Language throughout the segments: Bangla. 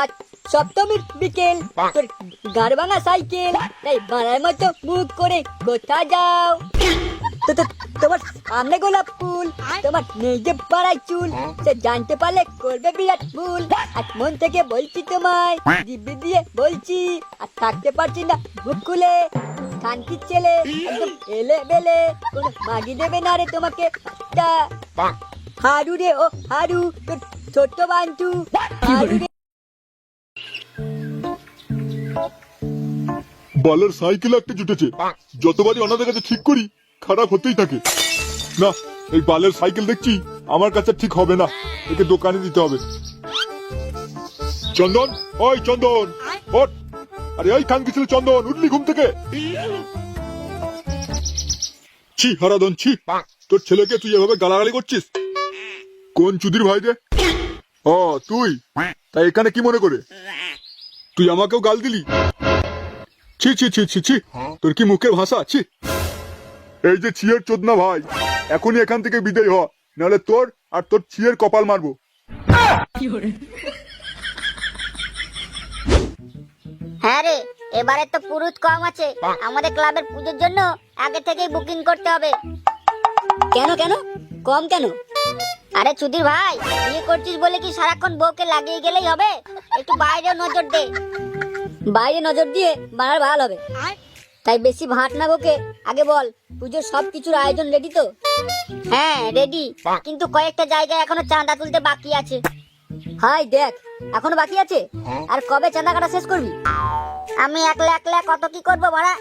আজ সপ্তমীর বিকেল। তোর সাইকেল। তাই বাড়ার মতো মুখ করে কোথায় যাও। তোমার সামনে গোলাপ ফুল তোমার যে পাড়ায় চুল সে জানতে পারলে করবে বিরাট ভুল। আর মন থেকে বলছি তোমায় দিব্যি দিয়ে বলছি আর থাকতে পারছি না বুক খুলে। শান্তির ছেলে একদম এলে বেলে কোনো মাগি দেবে না রে তোমাকে হারু রে ও হারু তোর ছোট্ট বান্টু হারু রে বালের সাইকেল একটা জুটেছে। যতবারই ওনাদের কাছে ঠিক করি খারাপ হতেই থাকে। না এই বালের সাইকেল দেখছি আমার কাছে ঠিক হবে না। একে দোকানে দিতে হবে। চন্দন ওই চন্দন ওঠ। আরে ওই কান ছিল চন্দন উঠলি ঘুম থেকে। ছি হারাদন ছি। তোর ছেলেকে তুই এভাবে গালাগালি করছিস? কোন চুদির ভাই রে? ও তুই? তাই এখানে কি মনে করে? তুই আমাকেও গাল দিলি? ছি ছি ছি ছি ছি। তোর কি মুখের ভাষা? ছি। এই যে ছিয়ের চোদনা ভাই এখনই এখান থেকে বিদায় হ নাহলে তোর আর তোর ছিয়ের কপাল মারবো। হ্যাঁ রে এবারে তো পুরুত কম আছে। আমাদের ক্লাবের পুজোর জন্য আগে থেকেই বুকিং করতে হবে। কেন কেন? কম কেন? আরে চুদির ভাই বিয়ে করছিস বলে কি সারাক্ষণ বউকে লাগিয়ে গেলেই হবে? একটু বাইরেও নজর দে। বাইরে নজর দিয়ে বানার ভালো হবে। তাই বেশি ভাট না বকে আগে বল পুজোর সব কিছুর আয়োজন রেডি তো? হ্যাঁ রেডি কিন্তু কয়েকটা জায়গায় এখনও চাঁদা তুলতে বাকি আছে। হাই দেখ এখনও বাকি আছে? আর কবে চাঁদা কাটা শেষ করবি? আমি একলা একলা কত কি করব ভাড়া?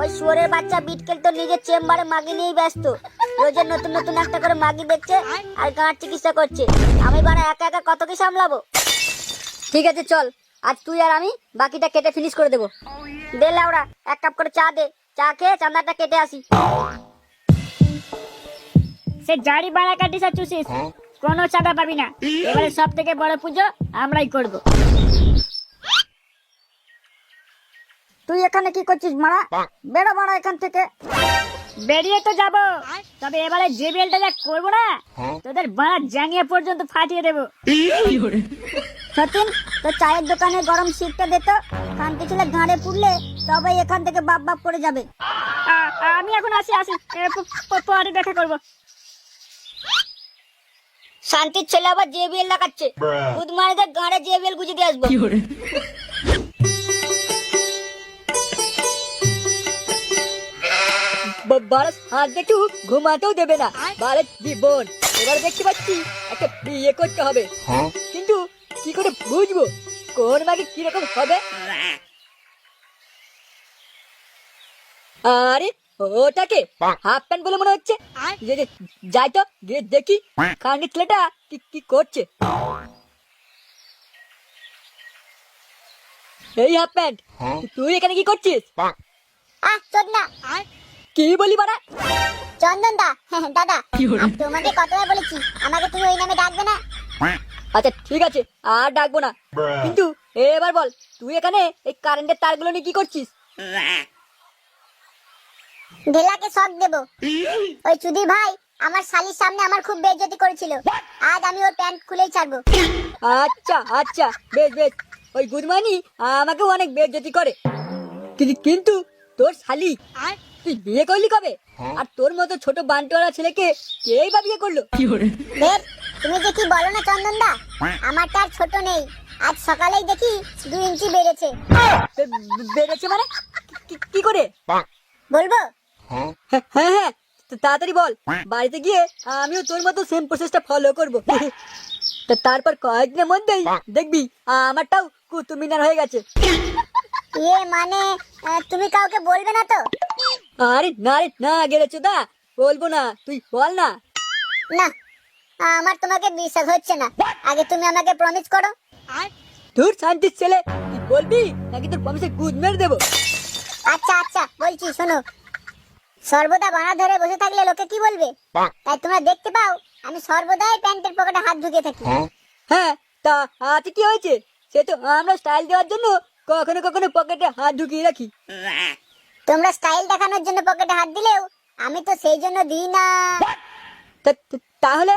ওই শুয়োরের বাচ্চা বিটকেল তো নিজের চেম্বারে মাগি নিয়েই ব্যস্ত। রোজের নতুন নতুন একটা করে মাগি দেখছে আর গাঁট চিকিৎসা করছে। আমি বাড়া একা একা কত কি সামলাবো? ঠিক আছে চল। আজ তুই আর আমি বাকিটা কেটে ফিনিশ করে দেবো। দে লাউড়া এক কাপ করে চা দে। চা খেয়ে চাঁদাটা কেটে আসি। সে জারি বাড়া কাটিস আর চুষিস। কোনো চাঁদা পাবি না। এবারে সব থেকে বড় পুজো আমরাই করব। তুই এখানে কি করছিস মারা? বেরো মারা এখান থেকে। বেরিয়ে তো যাব। তবে এবারে যে বেলটা যা করব না তোদের বাড়া জাঙ্গিয়া পর্যন্ত ফাটিয়ে দেবো। সতীন তো চায়ের দোকানে গরম শীতটা দে তো। খানকে ছেলে ঘাড়ে পুড়লে তবে এখান থেকে বাপ বাপ করে যাবে। আমি এখন আসি আসি। পরে দেখা করব। শান্তির ছেলে আবার জেবিএল লাগাচ্ছে খুদ মারিদের গাঁড়ে জেবিএল গুজে দিয়ে আসব। বারস হাত দেখু ঘুমাতেও দেবে না। বারের জীবন। এবার দেখতে পাচ্ছি একটা বিয়ে করতে হবে। কিন্তু কি করে বুঝব কোন মাকে কীরকম হবে? আরে ওটাকে হাফ প্যান্ট বলে মনে হচ্ছে। যাই তো গিয়ে দেখি কানের ছেলেটা কি কি করছে। এই হাফ প্যান্ট তুই এখানে কি করছিস? আহ চোদ না। কি বলি বাড়া? চন্দন দা দাদা তোমাকে কতবার বলেছি আমাকে তুমি ওই নামে ডাকবে না। আচ্ছা ঠিক আছে আর ডাকবো না। কিন্তু এবার বল তুই এখানে এই কারেন্টের তারগুলো নিয়ে কি করছিস? ঢেলাকে শখ দেব। ওই চুদির ভাই আমার শালির সামনে আমার খুব করেছিল। আজ আমি ওর প্যান্ট খুলেই ছাড়বো। আচ্ছা আচ্ছা বেশ বেশ। ওই গুদমানি আমাকেও অনেক বেজ্জতি করে। কিন্তু তোর শালি তুই বিয়ে করলি কবে? আর তোর মতো ছোট বান্টওয়ালা ছেলেকে কেই বা বিয়ে করল? বেশ তুমি যে কি বলো না চন্দন দা আমার তার ছোট নেই। আজ সকালেই দেখি দু ইঞ্চি বেড়েছে। বেড়েছে মানে? কি- করে? বলব? হ্যাঁ হ্যাঁ হ্যাঁ, তাড়াতাড়ি বল। বাড়িতে গিয়ে আমিও তোর মতো সেম প্রসেসটা ফলো করব। তা তারপর কয়েকদিনের মধ্যেই দেখবি আমারটাও কুতুমিনার হয়ে গেছে। ইয়ে মানে আহ, তুমি কাউকে বলবে না তো? আরে না রে না গেলেছো দা বলব না তুই বল না। না আমার তোমাকে বিশ্বাস হচ্ছে না। আগে তুমি আমাকে প্রমিস করো। তোর শান্তির ছেলে তুই বলবি? নাকি তোর প্রমিসে গুদ মেরে দেবো? আচ্ছা আচ্ছা বলছি শোনো। সর্বদা বানা ধরে বসে থাকলে লোকে কি বলবে? তাই তোমরা দেখতে পাও আমি সর্বদাই প্যান্টের পকেটে হাত ঢুকে থাকি। হ্যাঁ? তা হাতে কি হয়েছে? সে তো আমরা স্টাইল দেওয়ার জন্য কখনো কখনো পকেটে হাত ঢুকিয়ে রাখি। তোমরা স্টাইল দেখানোর জন্য পকেটে হাত দিলেও আমি তো সেই জন্য দিই না। তাহলে?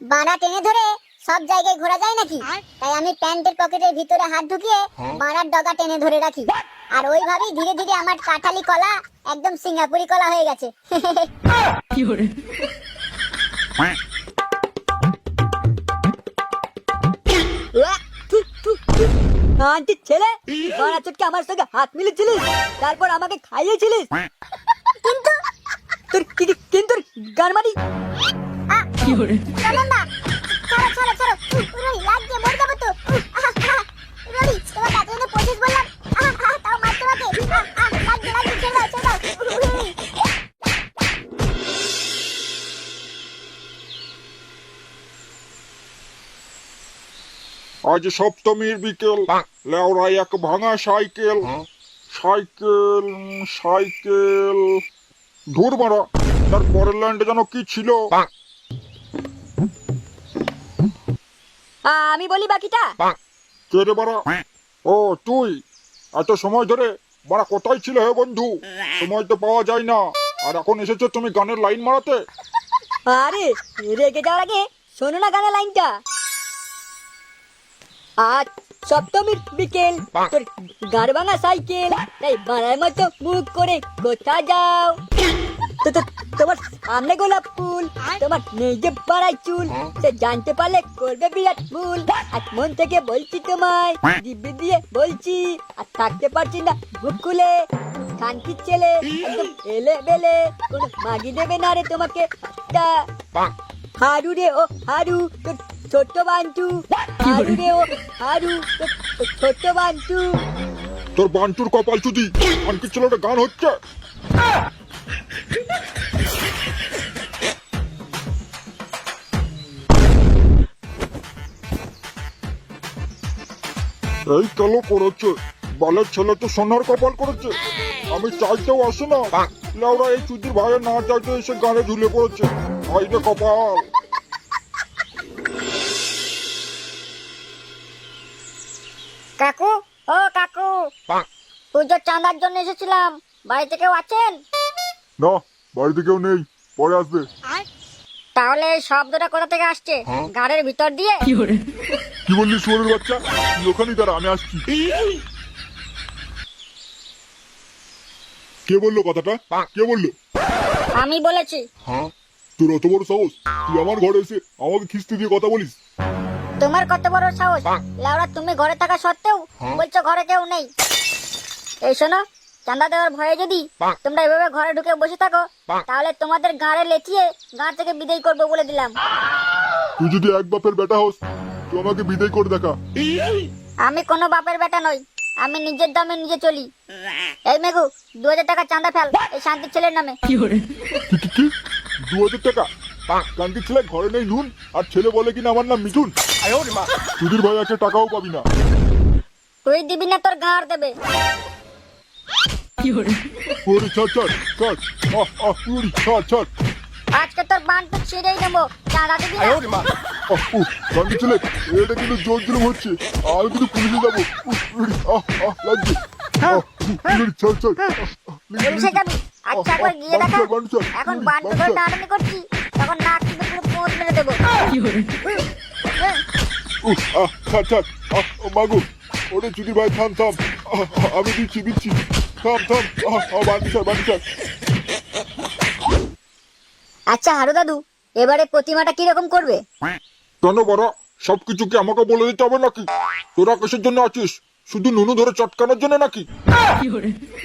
বানা টেনে ধরে সব জায়গায় ঘোরা যায় নাকি? তাই আমি প্যান্টের পকেটের ভিতরে হাত ঢুকিয়ে বাড়ার ডগা টেনে ধরে রাখি। আর ওইভাবেই ধীরে ধীরে আমার কাঁঠালি কলা একদম সিঙ্গাপুরি কলা হয়ে গেছে। ছেলে আমার সঙ্গে হাত মিলেছিলিস তারপর আমাকে খাইয়েছিলিস। কিন্তু? তোর কিন্তু গান মারি ছাড়ো ছাড়ো ছাড়ো। মরে যাব তো। তোমার কাছে পঁচিশ বললাম। তাও তোমাকে। আজ সপ্তমীর বিকেল। লেওরা এক ভাঙা সাইকেল। Cycle cycle. ধুর মারা তার পরের লাইনটা যেন কি ছিল? আমি বলি বাকিটা। কে রে বাড়া? ও তুই? এত সময় ধরে বাড়া কোথায় ছিল হে বন্ধু? সময় তো পাওয়া যায় না। আর এখন এসেছ তুমি গানের লাইন মারাতে? আরে রেগে যাওয়ার আগে শোনো না গানের লাইনটা। আজ সপ্তমীর বিকেল তোর গাড় ভাঙা সাইকেল তাই বাড়ার মতো মুখ করে কোথা যাও? তোমার সামনে গোলাপ ফুল তোমার যে পাড়ায় চুল সে জানতে পারলে করবে বিরাট ভুল। আর মন থেকে বলছি তোমায় দিব্যি দিয়ে বলছি আর থাকতে পারছি না বুক খুলে। ছেলে একদম এলে বেলে কোনো মাগি দেবে না রে তোমাকে হারু রে ও হারু তোর ছোট্ট বান্টু। হারু রে ও হারু তোর ছোট্ট বান্টু। তোর বান্টুর কপাল চুদি আনকি ছেলেটা গান হচ্ছে। এই কালো করেছে। বালের ছেলে তো সোনার কপাল করেছে। আমি চাইতেও আসে না। লেওরা এই চুদির ভাইয়ের না চাইতে এসে গানে ঝুলে পড়েছে। ভাই রে কপাল। কাকু ও কাকু। পুজোর চাঁদার জন্য এসেছিলাম। বাড়িতে কেউ আছেন? না বাড়িতে কেউ নেই পরে আসবে। তাহলে এই শব্দটা কোথা থেকে আসছে? গাড়ির ভিতর দিয়ে? কি বললি শুয়োরের বাচ্চা? তুই ওখানেই দাঁড়া আমি আসছি। কে বলল কথাটা? কে বলল? আমি বলেছি। তোর অত বড় সাহস? তুই আমার ঘরে এসে আমাকে খিস্তি দিয়ে কথা বলিস? তোমার কত বড় সাহস? লাউরা তুমি ঘরে থাকা সত্ত্বেও বলছো ঘরে কেউ নেই। এই শোনো চাঁদা দেওয়ার ভয়ে যদি তোমরা এভাবে ঘরে ঢুকে বসে থাকো তাহলে তোমাদের গাড়ে লেচিয়ে গাঁ থেকে বিদায় করব বলে দিলাম। তুই যদি এক বাপের বেটা হোস তুই আমাকে বিদায় করে দেখা। আমি কোনো বাপের বেটা নই আমি নিজের দামে নিজে চলি। এই মেঘু দু হাজার টাকা চাঁদা ফেল এই শান্তির ছেলের নামে। কি কি কি দু হাজার টাকা? কান্তি ছেলে ঘরে নেই নুন আর ছেলে বলে কিনা আমার নাম মিঠুন। সুধীর ভাই আছে টাকাও পাবি না। তুই দিবি না তোর গাঁড় দেবে। ওরে ছাড় ছাড় ছাড় আহ আহ উড়ি ছাড় ছাড় আজকে তোর বান তো ছিঁড়েই দেবো চাঁদা দিবি না আহ উহ কান্তি ছেলে এটা কিন্তু জোর জুলুম হচ্ছে আমি কিন্তু পুলিশে যাব আহ আহ লাগছে আহ, উড়ি, ছাড় ছাড় আহ, আহ, লেগে পুলিশে যাবি আচ্ছা একবার গিয়ে দেখা বাঞ্চার, বাঞ্চার, এখন উড়ি, বান টানাটানি করছি তখন নাক কিন্তু পুরো পোঁত মেরে দেবো উহ, আহ, ছাড় ছাড় আহ ও মাগো ওরে চুদি ভাই থাম। থাম আমি দিচ্ছি দিচ্ছি। থাম থাম। বান্টি ছাড় বান্টি ছাড় আচ্ছা হারু দাদু এবারে প্রতিমাটা কীরকম করবে? কেন বড় সবকিছু কি আমাকে বলে দিতে হবে নাকি? তোরা কিসের জন্য আছিস? শুধু নুনু ধরে চটকানোর জন্য নাকি?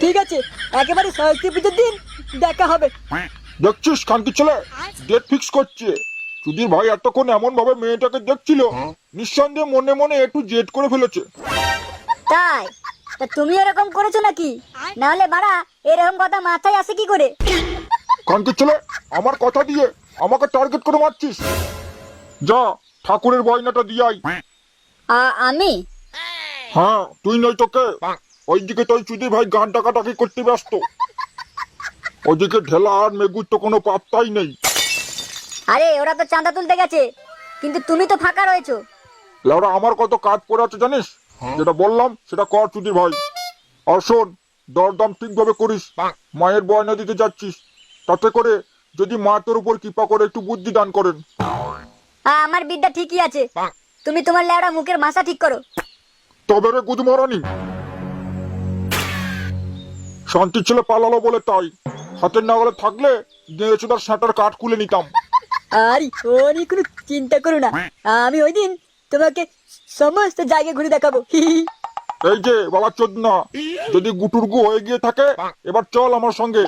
ঠিক আছে একেবারে সরস্বতী পুজোর দিন দেখা হবে। দেখছিস কান্তি ছেলে? ডেট ফিক্স করছে। সুধীর ভাই এতক্ষণ এমন ভাবে মেয়েটাকে দেখছিল নিঃসন্দেহে মনে মনে একটু জেদ করে ফেলেছে। তাই? তা তুমি এরকম করেছ নাকি? নাহলে বাড়া এরকম কথা মাথায় আসে কি করে? কান্তি ছেলে আমার কথা দিয়ে আমাকে টার্গেট করে মারছিস? যা ঠাকুরের বয়নাটা দিয়ে আই আ- আমি? হ্যাঁ তুই নয় তোকে। ওইদিকে তুই চুদি ভাই গান টাকাটাকি করতে ব্যস্ত। ওইদিকে ঢেলা আর মেগুর তো কোনো পাত্তাই নেই। আরে ওরা তো চাঁদা তুলতে গেছে। কিন্তু তুমি তো ফাঁকা রয়েছো। লাউরা আমার কত কাজ পড়ে আছে জানিস? যেটা বললাম সেটা কর চুদির ভাই। আর শোন দরদাম ঠিকভাবে করিস। মায়ের বয়না দিতে যাচ্ছিস। তাতে করে যদি মা তোর উপর কৃপা করে একটু বুদ্ধি দান করেন। আমার বিদ্যা ঠিকই আছে। তুমি তোমার লেওড়া মুখের ভাষা ঠিক করো। তবে রে গুদমারানি শান্তি ছেলে পালালো বলে তাই। হাতের নাগালে থাকলে গেঁড়েছো তার শাটার কাঠ খুলে নিতাম। আরে ও নিয়ে কোনো চিন্তা করো না। আমি ওই দিন তোমাকে সমস্ত জায়গা ঘুরে দেখাবো। এই যে বাবা চোদনা যদি গুটুরগু হয়ে গিয়ে থাকে এবার চল আমার সঙ্গে।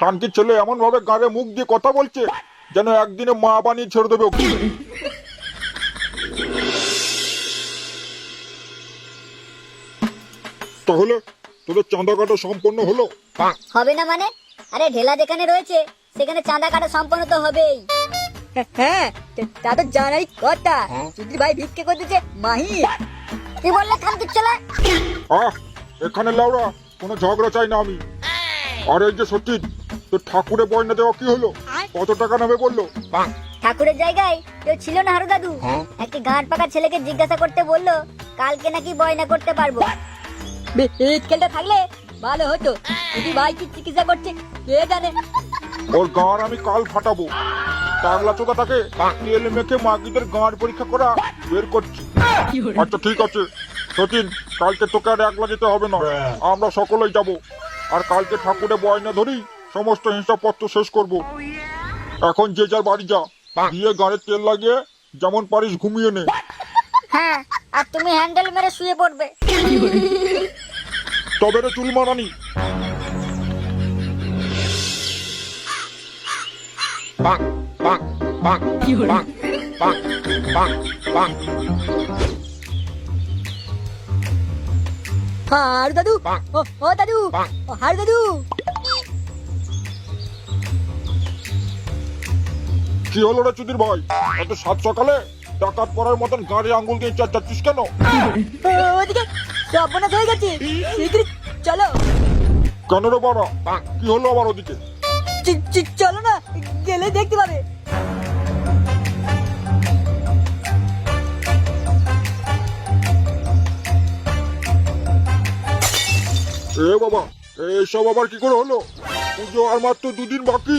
কানকি ছেলে এমন ভাবে গাড়ে মুখ দিয়ে কথা বলছে যেন একদিনে মা বানিয়ে ছেড়ে দেবে ওকে। তাহলে তোদের চাঁদা কাটা সম্পন্ন হলো? হবে না মানে? আরে ঢেলা যেখানে রয়েছে সেখানে চাঁদা কাটা সম্পন্ন তো হবেই। হ্যাঁ তা- তা তো জানাই কথা। যদি ভাই ভিক্ষে করতেছে মাহি কি বললে খানকির ছেলে? আহ এখানে লাউরা কোনো ঝগড়া চাই না আমি। আর এই যে সত্যি তোর ঠাকুরে বয়না দেওয়া কি হলো? কত টাকা নেবে বলল? ঠাকুরের জায়গায় কেউ ছিল না হারু দাদু? একটি গাঁট পাকা ছেলেকে জিজ্ঞাসা করতে বলল কালকে নাকি বয়না করতে পারব। বিকেলটা থাকলে ভালো হতো। যদি ভাই কি চিকিৎসা করছে কে জানে? ওর গাঁর আমি কাল ফাটাবো। পাগলা চোদাটাকে তেল মেখে মাগিদের গাঁর পরীক্ষা করা বের করছি। আচ্ছা ঠিক আছে। সচিন কালকে তোকে আর একলা যেতে হবে না। আমরা সকলেই যাব। আর কালকে ঠাকুরে বয়না ধরি সমস্ত হিসাবপত্র শেষ করব। এখন যে যার বাড়ি যা। গিয়ে গাঁড়ে তেল লাগিয়ে যেমন পারিস ঘুমিয়ে নে। হ্যাঁ আর তুমি হ্যান্ডেল মেরে শুয়ে পড়বে। তবে রে চুল মারানি। হারু দাদু ও ও দাদু ও হারু দাদু কি হলো রে চুদির ভাই? এত সাত সকালে ডাকাত পড়ার মতন গাড়ি আঙ্গুল দিয়ে চার চাচ্ছিস কেন? ওদিকে সর্বনাশ হয়ে গেছে। শিগগিরই চলো। কেন রে বাড়া? কি হলো আবার ওদিকে? চলো না, গেলে দেখতে পাবে। এ বাবা, এসব আবার কি করে হলো? পুজো আর মাত্র দুদিন বাকি।